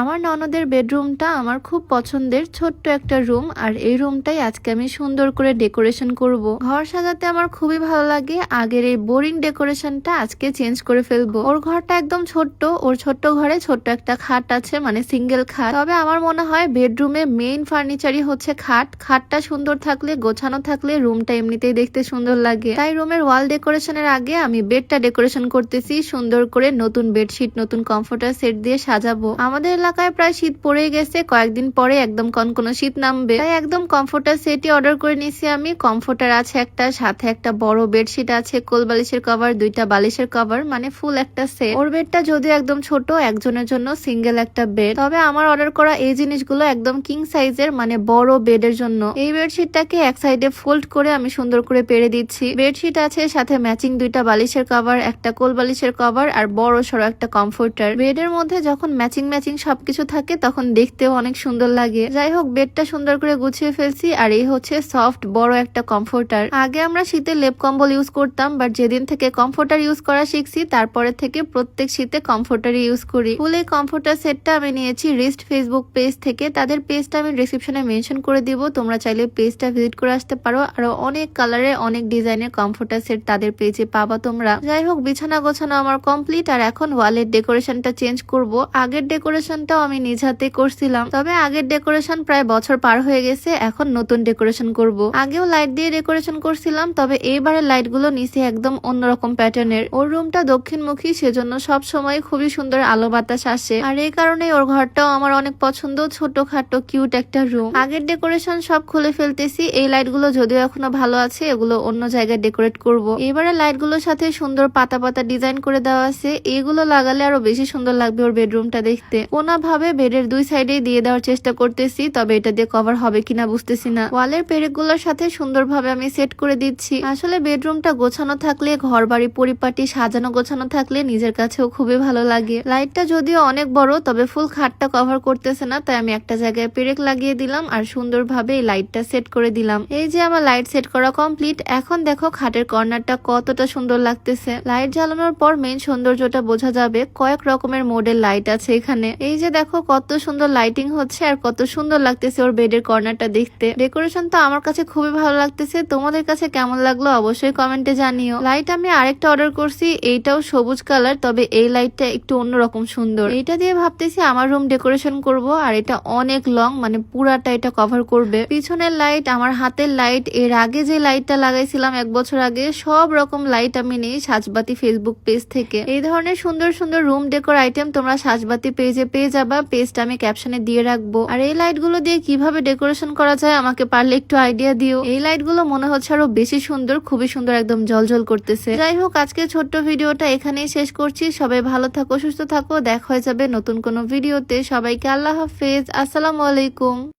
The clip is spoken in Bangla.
আমার ননদের বেডরুমটা আমার খুব পছন্দের ছোট্ট একটা রুম, আর এই রুমটাই আজকে আমি সুন্দর করে ডেকোরেশন করব। ঘর সাজাতে আমার খুবই ভালো লাগে, আগের এই বোরিং ডেকোরেশনটা আজকে চেঞ্জ করে ফেলব। ওর ঘরটা একদম ছোট্ট, ওর ছোট্ট ঘরে ছোট্ট একটা খাট আছে মানে সিঙ্গেল খাট। তবে আমার মনে হয় বেডরুমে মেইন ফার্নিচারই হচ্ছে খাট। খাটটা সুন্দর থাকলে, গোছানো থাকলে রুমটা এমনিতেই দেখতে সুন্দর লাগে। তাই রুমের ওয়াল ডেকোরেশনের আগে আমি বেডটা ডেকোরেশন করতেছি, সুন্দর করে নতুন বেডশিট, নতুন কমফোর্টার সেট দিয়ে সাজাবো। আমাদের এলাকায় প্রায় শীত পড়ে গেছে। কয়েকদিন পরে একদম কনকনো শীত নামবে। তাই একদম কমফোর্টার সেটই অর্ডার করে নিয়েছি আমি। কমফোর্টার আছে একটা, সাথে একটা বড় বেডশিট আছে, কোল বালিশের কভার, দুইটা বালিশের কভার মানে ফুল একটা সেট। ওর বেডটা যদিও একদম ছোট, একজনের জন্য সিঙ্গেল একটা বেড। তবে আমার অর্ডার করা এই জিনিসগুলো একদম কিং সাইজের মানে বড় বেডের জন্য। এই বেডশিটটাকে এক সাইডে ফোল্ড করে আমি সুন্দর করে পেরে দিচ্ছি। বেডশিট আছে, সাথে ম্যাচিং দুইটা বালিশের কভার, একটা কোল বালিশের কভার, আর বড় সড়ো একটা কমফোর্টার। বেডের মধ্যে যখন ম্যাচিং ম্যাচিং সবকিছু থাকে, তখন দেখতেও অনেক সুন্দর লাগে। যাই হোক, বেডটা সুন্দর করে গুছিয়ে ফেলছি, আর এই হচ্ছে সফট, বড় একটা কমফোর্টার আগে আমরা শীতে লেপ কম্বল ইউজ করতাম বাট যেদিন থেকে কমফোর্টার ইউজ করা শিখছি, তারপরে থেকে প্রত্যেক শীতে কমফোর্টারই ইউজ করি। ফুল এই কমফোর্টার সেটটা আমি নিয়েছি রিস্ট ফেসবুক পেজ থেকে। তাদের পেজটা আমি ডিসক্রিপশনে মেনশন করে দিব, তোমরা চাইলে পেজটা ভিজিট করে আসতে পারো। আরও অনেক কালারের অনেক ডিজাইনের কমফোর্টার সেট তাদের পেজে পাবা তোমরা। যাই হোক, বিছানা গোছানো আমার কমপ্লিট আর এখন ওয়ালের ডেকোরেশনটা চেঞ্জ করব। আগের ডেকোরেশনটাও আমি নিজ হাতে করছিলাম। তবে আগের ডেকোরেশন প্রায় বছর পার হয়ে গেছে, এখন নতুন ডেকোরেশন করব। আগেও লাইট দিয়ে ডেকোরেশন করছিলাম, তবে এইবারে লাইটগুলো নিচে একদম অন্যরকম প্যাটার্নের। ওর রুমটা দক্ষিণমুখী, সেজন্য সব সময় খুবই সুন্দর আলো বাতাস আসে। আর এই কারণে ওর ঘরটাও আমার অনেক পছন্দ ছোট খাটো কিউট একটা রুম। আগের ডেকোরেশন সব খুলে ফেলতেছি, এই লাইটগুলো যদিও এখনও ভালো আছে, এগুলো অন্য জায়গায় ডেকোরেট করব। এবারে লাইটগুলোর সাথে সুন্দর পাতা পাতা ডিজাইন করে দেওয়া আছে, এগুলো লাগালে আরও বেশি সুন্দর লাগবে ওর বেডরুমটা দেখতে। কোনা ভাবে বেডের দুই সাইডে দিয়ে দেওয়ার চেষ্টা করতেছি, তবে এটা দিয়ে কভার হবে কিনা বুঝতেছি না। ওয়ালের পেরেকগুলোর সাথে সুন্দরভাবে আমি সেট করে দিচ্ছি। আসলে বেডরুমটা গোছানো থাকলে ঘর বাড়ি পরিপাটি, সাজানো গোছানো থাকলে নিজের কাছেও খুবই ভালো লাগে। লাইটটা যদিও অনেক বড়, তবে ফুল খাটটা কভার করতেছে না, তাই আমি একটা জায়গায় পেরেক লাগিয়ে দিলাম আর সুন্দরভাবে এই লাইটটা সেট করে দিলাম। এই যে আমার লাইট সেট করা কমপ্লিট এখন দেখো খাটের কর্নারটা কতটা সুন্দর লাগতেছে। লাইট জ্বালানোর পর মেন সৌন্দর্যটা বোঝা যাবে, কয়েক রকমের মোডের লাইট আছে এখানে। এই যে দেখো কত সুন্দর লাইটিং হচ্ছে আর কত সুন্দর লাগতেছে ওর বেডের কর্নারটা দেখতে। ডেকোরেশন তো আমার কাছে খুবই ভালো লাগতেছে। তোমাদের কাছে কেমন লাগল অবশ্যই কমেন্টে জানিও। লাইট আমি আরেকটা অর্ডার করছি, এইটাও সবুজ কালার তবে এই লাইটটা একটু অন্যরকম সুন্দর। এটা দিয়ে ভাবতেছি আমার রুম ডেকোরেশন করব, আর এটা অনেক লং মানে পুরাটা এটা কভার করবে। পিছনের লাইট আমার হাতের লাইটের আগে যে লাইটটা লাগাইছিলাম এক বছর আগে, সব রকম লাইট আমি নিই সাজবাতি ফেসবুক পেজ থেকে। এই ধরনের সুন্দর সুন্দর রুম ডেকোর আইটেম তোমরা সাজবাতি পেজে পেয়ে যাবা পেস্ট আমি ক্যাপশনে দিয়ে রাখব। আর এই লাইটগুলো দিয়ে কীভাবে ডেকোরেশন করা যায় আমাকে পারলে একটু আইডিয়া দিও। এই লাইটগুলো মনে হচ্ছে আরও বেশি সুন্দর, খুবই সুন্দর একদম জলজল করতেছে। যাই হোক, আজকে ছোট্ট ভিডিওটা এখানেই শেষ করছি। সবাই ভালো থাকো, সুস্থ থাকো। দেখা হয়ে যাবে নতুন কোনো ভিডিওতে। সবাইকে আল্লাহ হাফেজ। আসসালামু আলাইকুম।